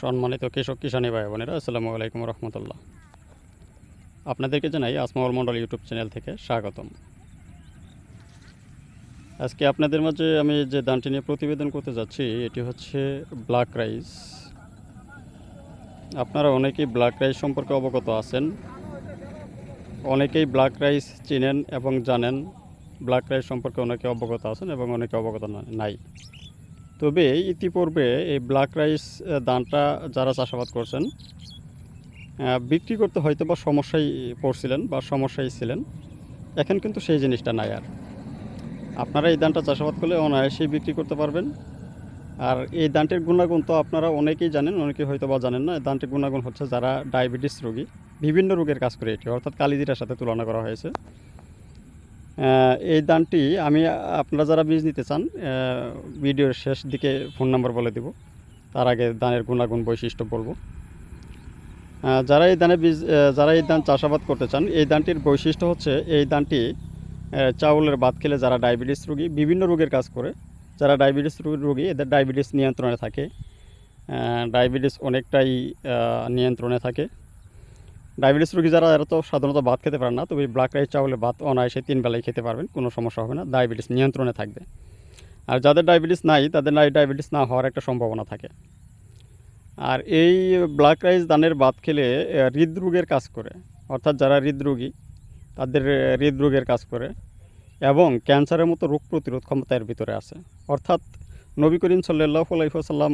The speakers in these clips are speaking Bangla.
সম্মানিত কৃষক কিষানী ভাই বোনেরা, আসসালামু আলাইকুম রহমতুল্লাহ। আপনাদেরকে জানাই আসমাউল মণ্ডল ইউটিউব চ্যানেল থেকে স্বাগতম। আজকে আপনাদের মাঝে আমি যে দানটি নিয়ে প্রতিবেদন করতে যাচ্ছি, এটি হচ্ছে ব্ল্যাক রাইস আপনারা অনেকেই ব্ল্যাক রাইস সম্পর্কে অবগত আছেন, অনেকেই ব্ল্যাক রাইস চিনেন এবং জানেন ব্ল্যাক রাইস সম্পর্কে অনেকে অবগত আছেন এবং অনেকে অবগত নাই। তবে ইতিপূর্বে এই ব্ল্যাক রাইস ধানটা যারা চাষাবাদ করছেন বিক্রি করতে হয়তো বা সমস্যায় পড়ছিলেন বা সমস্যায় ছিলেন। এখন কিন্তু সেই জিনিসটা নাই আর। আপনারা এই ধানটা চাষাবাদ করলে অনায়াসেই বিক্রি করতে পারবেন। আর এই ধানটির গুণাগুণ তো আপনারা অনেকেই জানেন, অনেকেই হয়তো বা জানেন না। এই ধানটির গুণাগুণ হচ্ছে যারা ডায়াবেটিস রোগী, বিভিন্ন রোগের কাজ করে এটি, অর্থাৎ কালিজিরার সাথে তুলনা করা হয়েছে। এই দানটি আমি আপনারা যারা বীজ নিতে চান ভিডিওর শেষ দিকে ফোন নাম্বার বলে দেব। তার আগে ধানের গুণাগুণ বৈশিষ্ট্য বলব। যারা এই ধানের বীজ যারা এই ধান চাষাবাদ করতে চান এই ধানটির বৈশিষ্ট্য হচ্ছে এই আহ, চাউলের ভাত খেলে যারা ডায়াবেটিস রোগী বিভিন্ন রোগের কাজ করে যারা ডায়াবেটিস রোগী এদের ডায়াবেটিস নিয়ন্ত্রণে থাকে। ডায়াবেটিস অনেকটাই নিয়ন্ত্রণে থাকে। ডায়াবেটিস রোগী যারা, এরা তো সাধারণত ভাত খেতে পারেন না, তবে ব্ল্যাক রাইস চাউলে ভাত অনায়াসে তিন বেলায় খেতে পারবেন, কোনো সমস্যা হবে না, ডায়াবেটিস নিয়ন্ত্রণে থাকবে। আর যাদের ডায়াবেটিস নাই, তাদের নাই ডায়াবেটিস না হওয়ার একটা সম্ভাবনা থাকে। আর এই ব্ল্যাক রাইস দানের ভাত খেলে হৃদরোগের কাজ করে, অর্থাৎ যারা হৃদরোগী, তাদের হৃদরোগের কাজ করে, এবং ক্যান্সারের মতো রোগ প্রতিরোধ ক্ষমতা এর ভিতরে আছে। অর্থাৎ নবী করিম সাল্লাহ আলাইসাল্লাম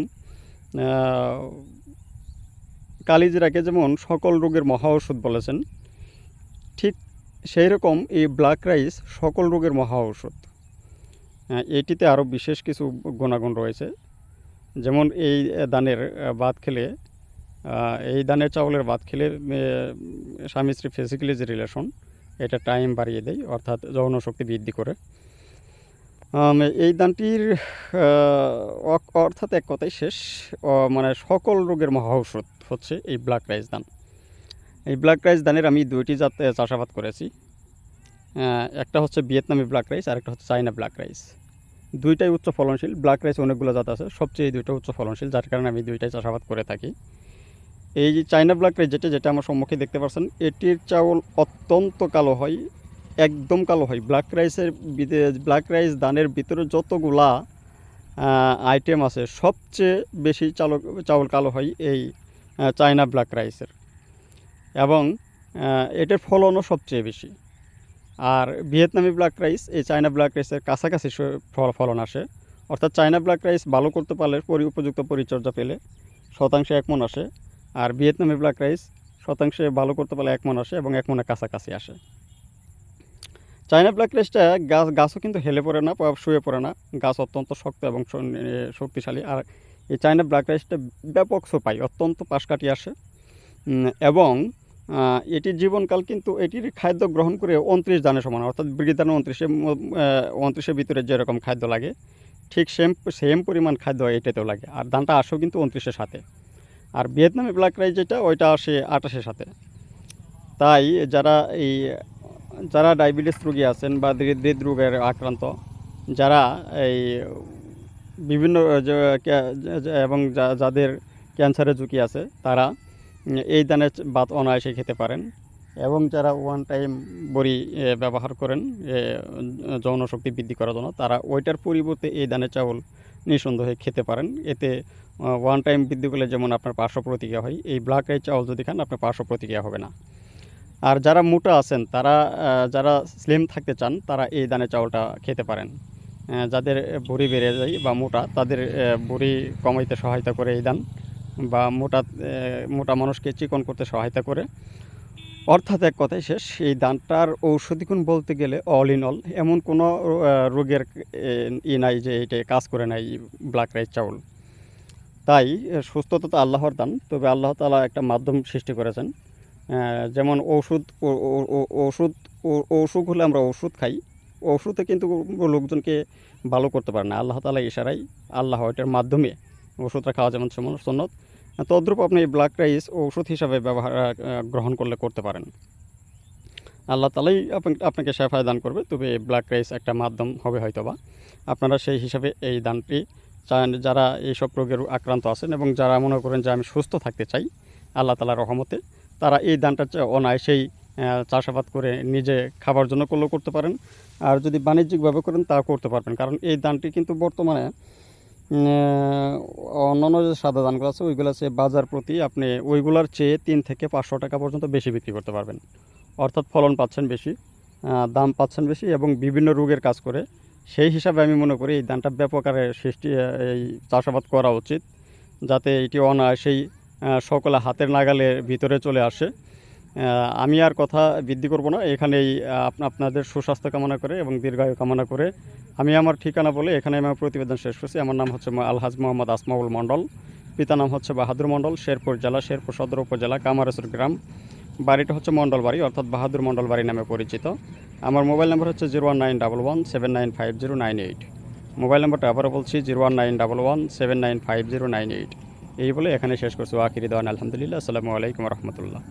কালিজিরাকে যেমন সকল রোগের মহা ঔষধ বলেছেন ঠিক সেই রকম এই ব্ল্যাক রাইস সকল রোগের মহা আহ, এটিতে আরও বিশেষ কিছু গুণাগুণ রয়েছে। যেমন এই দানের ভাত খেলে এই দানের চাউলের ভাত খেলে স্বামী স্ত্রী ফিজিক্যালি যে রিলেশন এটা টাইম বাড়িয়ে দেয় অর্থাৎ যৌন শক্তি বৃদ্ধি করে। এই দানটির অর্থাৎ এক কথাই শেষ মানে সকল রোগের মহা ঔষধ হচ্ছে এই ব্ল্যাক রাইস ধান। এই ব্ল্যাক রাইস দানের আমি দুইটি জাত চাষাবাদ করেছি। একটা হচ্ছে ভিয়েতনামি ব্ল্যাক রাইস আর একটা হচ্ছে চাইনা ব্ল্যাক রাইস। দুইটাই উচ্চ ফলনশীল, ব্ল্যাক রাইস অনেকগুলো জাত আছে, সবচেয়ে এই দুইটা উচ্চ ফলনশীল, যার কারণে আমি দুইটাই চাষাবাদ করে থাকি। এই যে চাইনা ব্ল্যাক রাইস যেটা যেটা আমার সম্মুখে দেখতে পাচ্ছেন, এটির চাউল অত্যন্ত কালো হয় একদম কালো হয়। ব্ল্যাক রাইসের ব্ল্যাক রাইস দানের ভিতরে যতগুলা আইটেম আছে, সবচেয়ে বেশি চালক, চাউল কালো হয় এই চায়না ব্ল্যাক রাইসের এবং এটার ফলনও সবচেয়ে বেশি। আর ভিয়েতনামি ব্ল্যাক রাইস এই চায়না ব্ল্যাক রাইসের কাছাকাছি ফল, ফলন আসে। অর্থাৎ চায়না ব্ল্যাক রাইস ভালো করতে পারলে পরি, উপযুক্ত পরিচর্যা পেলে শতাংশে একমন আসে। আর ভিয়েতনামি ব্ল্যাক রাইস শতাংশে ভালো করতে পারলে একমন আসে এবং এক মনের কাছাকাছি আসে। চায়না ব্ল্যাক রাইসটা গাছ, গাছও কিন্তু হেলে পড়ে না শুয়ে পড়ে না। গাছ অত্যন্ত শক্ত এবং শক্তিশালী। আর এই চায়না ব্ল্যাক রাইসটা ব্যাপক সোপাই, অত্যন্ত পাশ কাটিয়ে আসে এবং এটির জীবনকাল কিন্তু এটির খাদ্য গ্রহণ করে উনত্রিশ দানের সমান, অর্থাৎ বিড়িদানে উনত্রিশে উনত্রিশের ভিতরে যেরকম খাদ্য লাগে, ঠিক সেম সেম পরিমাণ খাদ্য এটাতেও লাগে। আর দানটা আসেও কিন্তু উনত্রিশের সাথে। আর ভিয়েতনামি ব্ল্যাক রাইস যেটা, ওইটা আসে আটাশের সাথে। তাই যারা এই যারা ডায়াবেটিস রোগী আছেন বা হৃদ- রোগের আক্রান্ত যারা এই বিভিন্ন এবং যাদের ক্যান্সারের ঝুঁকি আছে তারা এই দানের ভাত অনায়াসে খেতে পারেন। এবং যারা ওয়ান টাইম বড়ি ব্যবহার করেন এ, যৌন শক্তি বৃদ্ধি করার জন্য তারা ওইটার পরিবর্তে এই দানের চাউল নিঃসন্দেহে খেতে পারেন। এতে ওয়ান টাইম বৃদ্ধি করলে যেমন আপনার পার্শ্ব প্রতিক্রিয়া হয় এই ব্ল্যাক রাইস চাউল যদি খান আপনার পার্শ্ব প্রতিক্রিয়া হবে না। আর যারা মোটা আছেন, তারা যারা স্লিম থাকতে চান, তারা এই দানের চাউলটা খেতে পারেন। যাদের ভুঁড়ি বেড়ে যায় বা মোটা, তাদের ভুঁড়ি কমাইতে সহায়তা করে এই দান বা মোটা মোটা মানুষকে চিকন করতে সহায়তা করে। অর্থাৎ এক কথাই শেষ, এই দানটার ঔষধি গুণ বলতে গেলে অল ইন অল এমন কোনো রোগের ই নাই যে এটা কাজ করে নাই ব্ল্যাক রাইস চাউল। তাই, সুস্থতা তো আল্লাহর দান, তবে আল্লাহ তালা একটা মাধ্যম সৃষ্টি করেছেন। যেমন ওষুধ ওষুধ ও- অসুখ হলে আমরা ওষুধ খাই। ওষুধে কিন্তু লোকজনকে ভালো করতে পারে না। আল্লাহ তালা ইশারাই আল্লাহ এটার মাধ্যমে ওষুধটা খাওয়া যেমন সমান সন্ন্যত তদ্রূপ আপনি এই ব্ল্যাক রাইস ওষুধ হিসাবে ব্যবহার গ্রহণ করলে করতে পারেন। আল্লাহ তালাই আপনাকে শেফায় দান করবে, তবে ব্ল্যাক রাইস একটা মাধ্যম হবে হয়তো বা আপনারা সেই হিসাবে এই দানটি চা- যারা এইসব রোগের আক্রান্ত আছেন এবং যারা মনে করেন যে আমি সুস্থ থাকতে চাই, আল্লাহ তালার রহমতে তারা এই ধানটা অনায়াসেই চাষাবাদ করে নিজে খাবার জন্য করলেও করতে পারেন। আর যদি বাণিজ্যিকভাবে করেন তা করতে পারবেন। কারণ এই ধানটি কিন্তু বর্তমানে অন্যান্য যে সাদা ধানগুলো আছে, ওইগুলো আছে বাজার প্রতি আপনি ওইগুলোর চেয়ে তিন থেকে পাঁচশো টাকা পর্যন্ত বেশি বিক্রি করতে পারবেন। অর্থাৎ ফলন পাচ্ছেন বেশি দাম পাচ্ছেন বেশি এবং বিভিন্ন রোগের কাজ করে। সেই হিসাবে আমি মনে করি এই ধানটা ব্যাপক আকারে সৃষ্টি এই চাষাবাদ করা উচিত, যাতে এটি অনায়াসেই সকলে হাতের নাগালের ভিতরে চলে আসে। আমি আর কথা বৃদ্ধি করব না। এখানেই আপনাদের সুস্বাস্থ্য কামনা করে এবং দীর্ঘায়ু কামনা করে আমি আমার ঠিকানা বলে এখানে আমার প্রতিবেদন শেষ করছি। আমার নাম হচ্ছে আলহাজ মোহাম্মদ আসমাউল মণ্ডল। পিতা নাম হচ্ছে বাহাদুর মণ্ডল, শেরপুর জেলা, শেরপুর সদর উপজেলা, কামারেশ্বর গ্রাম। বাড়িটা হচ্ছে মণ্ডল বাড়ি অর্থাৎ বাহাদুর মণ্ডল বাড়ি নামে পরিচিত। আমার মোবাইল নাম্বার হচ্ছে zero one nine double one seven nine five zero nine eight. Mobile নাম্বারটা আবারও বলছি, zero one nine double one seven nine five zero nine eight. এই বলে এখানে শেষ করছি। আখিরি দান আলহামদুলিল্লাহ। আসসালামু আলাইকুম রহমতুল্লাহ।